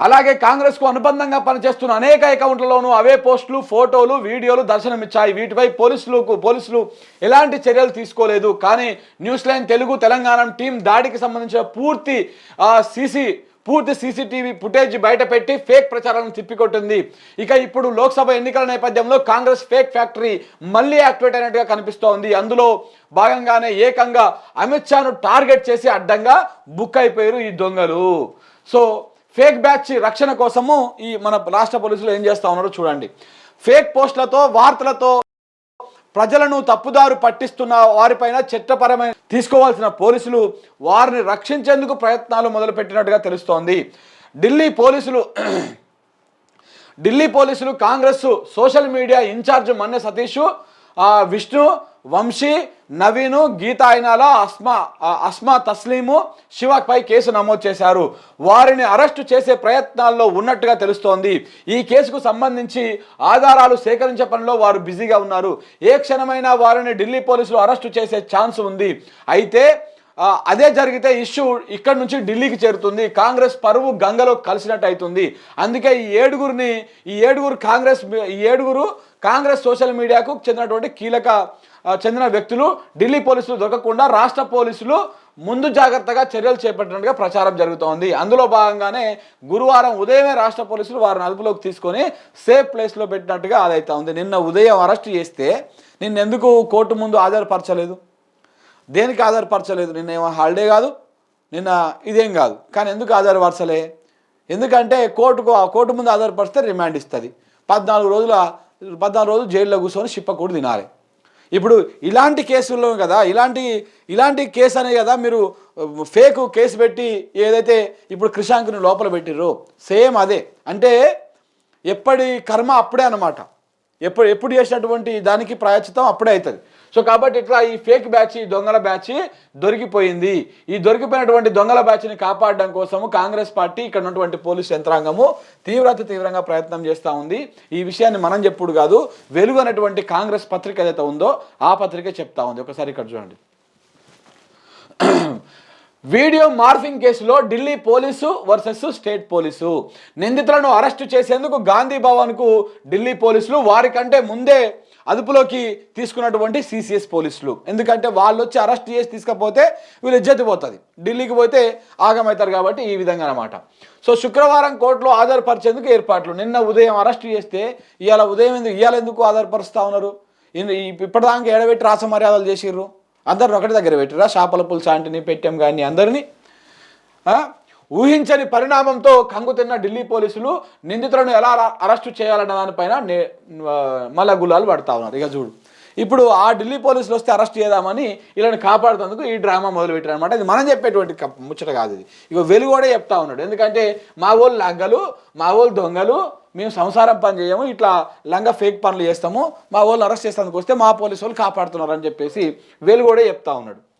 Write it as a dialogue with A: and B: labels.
A: అలాగే కాంగ్రెస్కు అనుబంధంగా పనిచేస్తున్న అనేక అకౌంట్లలోనూ అవే పోస్టులు ఫోటోలు వీడియోలు దర్శనమిచ్చాయి. వీటిపై పోలీసులకు పోలీసులు ఎలాంటి చర్యలు తీసుకోలేదు. కానీ news line Telugu Telangana team దాడికి సంబంధించిన పూర్తి సీసీ పూర్తి సీసీటీవీ ఫుటేజ్ బయటపెట్టి ఫేక్ ప్రచారాలను తిప్పికొట్టింది. ఇక ఇప్పుడు లోక్సభ ఎన్నికల నేపథ్యంలో కాంగ్రెస్ ఫేక్ ఫ్యాక్టరీ మళ్ళీ యాక్టివేట్ అయినట్టుగా కనిపిస్తోంది. అందులో భాగంగానే ఏకంగా అమిత్ షాను టార్గెట్ చేసి అడ్డంగా బుక్ అయిపోయారు ఈ దొంగలు. సో ఫేక్ బ్యాచ్ రక్షణ కోసము ఈ మన రాష్ట్ర పోలీసులు ఏం చేస్తా ఉన్నారో చూడండి. ఫేక్ పోస్టులతో వార్తలతో ప్రజలను తప్పుదారు పట్టిస్తున్న వారిపైన చట్టపరమైన తీసుకోవాల్సిన పోలీసులు వారిని రక్షించేందుకు ప్రయత్నాలు మొదలుపెట్టినట్టుగా తెలుస్తోంది. ఢిల్లీ పోలీసులు ఢిల్లీ పోలీసులు Congress social media incharge Manne Satish Vishnu Vamshi Naveen Geetha Ainala Asma Asma Taslim శివపై case నమోదు చేశారు. వారిని అరెస్టు చేసే ప్రయత్నాల్లో ఉన్నట్టుగా తెలుస్తోంది. ఈ కేసుకు సంబంధించి ఆధారాలు సేకరించే పనిలో వారు బిజీగా ఉన్నారు. ఏ క్షణమైనా వారిని ఢిల్లీ పోలీసులు అరెస్టు చేసే ఛాన్స్ ఉంది. అయితే అదే జరిగితే ఇష్యూ ఇక్కడ నుంచి ఢిల్లీకి చేరుతుంది. కాంగ్రెస్ పరువు గంగలో కలిసినట్టు అవుతుంది. అందుకే ఈ ఏడుగురిని ఈ ఏడుగురు కాంగ్రెస్ ఈ ఏడుగురు కాంగ్రెస్ సోషల్ మీడియాకు చెందినటువంటి కీలక చెందిన వ్యక్తులు ఢిల్లీ పోలీసులు దొరకకుండా రాష్ట్ర పోలీసులు ముందు జాగ్రత్తగా చర్యలు చేపట్టినట్టుగా ప్రచారం జరుగుతోంది. అందులో భాగంగానే గురువారం ఉదయమే రాష్ట్ర పోలీసులు వారిని అదుపులోకి తీసుకొని సేఫ్ ప్లేస్లో పెట్టినట్టుగా అదైతా ఉంది నిన్న ఉదయం అరెస్ట్ చేస్తే నిన్నెందుకు కోర్టు ముందు ఆధారపరచలేదు? దేనికి ఆధారపరచలేదు? నిన్న ఏమో హాలిడే కాదు నిన్న ఇదేం కాదు. కానీ ఎందుకు ఆధారపరచలే? ఎందుకంటే కోర్టుకు ఆ కోర్టు ముందు ఆధారపరిస్తే రిమాండ్ ఇస్తుంది. పద్నాలుగు రోజుల పద్నాలుగు రోజులు జైల్లో కూర్చొని చిప్పకూడు తినాలి. ఇప్పుడు ఇలాంటి కేసుల్లో కదా ఇలాంటి ఇలాంటి కేసు అనే కదా మీరు ఫేక్ కేసు పెట్టి ఏదైతే ఇప్పుడు క్రిషాంక్ని లోపల పెట్టిర్రో సేమ్ అదే. అంటే ఎప్పటి కర్మ అప్పుడే అనమాట ఎప్పుడు ఎప్పుడు చేసినటువంటి దానికి ప్రాయచితం అప్పుడే అవుతుంది సో కాబట్టి ఇట్లా ఈ ఫేక్ బ్యాచ్ ఈ దొంగల బ్యాచ్ దొరికిపోయింది. ఈ దొరికిపోయినటువంటి దొంగల బ్యాచ్ని కాపాడడం కోసము కాంగ్రెస్ పార్టీ ఇక్కడ ఉన్నటువంటి పోలీస్ యంత్రాంగము తీవ్రత తీవ్రంగా ప్రయత్నం చేస్తూ ఉంది. ఈ విషయాన్ని మనం చెప్పుడు కాదు వెలుగు అనేటువంటి కాంగ్రెస్ పత్రిక ఏదైతే ఉందో ఆ పత్రిక చెప్తా ఉంది. ఒకసారి ఇక్కడ చూడండి. వీడియో మార్ఫింగ్ కేసులో Delhi police versus state police. నిందితులను అరెస్టు చేసేందుకు గాంధీ భవన్కు ఢిల్లీ పోలీసులు వారికంటే ముందే అదుపులోకి తీసుకున్నటువంటి సిసిఎస్ పోలీసులు. ఎందుకంటే వాళ్ళు వచ్చి అరెస్ట్ చేసి తీసుకపోతే వీళ్ళు ఇజ్జతి పోతుంది. ఢిల్లీకి పోతే ఆగమవుతారు కాబట్టి ఈ విధంగా అనమాట సో శుక్రవారం కోర్టులో ఆధారపరిచేందుకు ఏర్పాట్లు. నిన్న ఉదయం అరెస్ట్ చేస్తే ఇవాళ ఉదయం ఎందుకు ఇవాళ ఎందుకు ఆధారపరుస్తూ ఉన్నారు? ఇప్పటిదాకా ఎడబెట్టి రాస మర్యాదలు చేసిర్రు? అందరిని ఒకటి దగ్గర పెట్టిరా చేపల పులుసు ఆంటిని పెట్టాం కానీ అందరినీ? ఊహించని పరిణామంతో కంగుతిన్న ఢిల్లీ పోలీసులు నిందితులను ఎలా అరెస్టు చేయాలన్న దానిపైన నే- మళ్ళా గులాలు పడతా ఉన్నారు. ఇక చూడు. ఇప్పుడు ఆ ఢిల్లీ పోలీసులు వస్తే అరెస్ట్ చేద్దామని వీళ్ళని కాపాడుతందుకు ఈ డ్రామా మొదలుపెట్టారు అనమాట ఇది మనం చెప్పేటువంటి ముచ్చట కాదు ఇది. ఇక వెలుగు కూడా చెప్తా ఉన్నాడు. ఎందుకంటే మా వాళ్ళు లంగలు మా వాళ్ళు దొంగలు మేము సంసారం పని చేయము ఇట్లా లంగ ఫేక్ పనులు చేస్తాము మా వాళ్ళు అరెస్ట్ చేసేందుకు వస్తే మా పోలీసు వాళ్ళు కాపాడుతున్నారు అని చెప్పేసి వెలుగు కూడా చెప్తా ఉన్నాడు.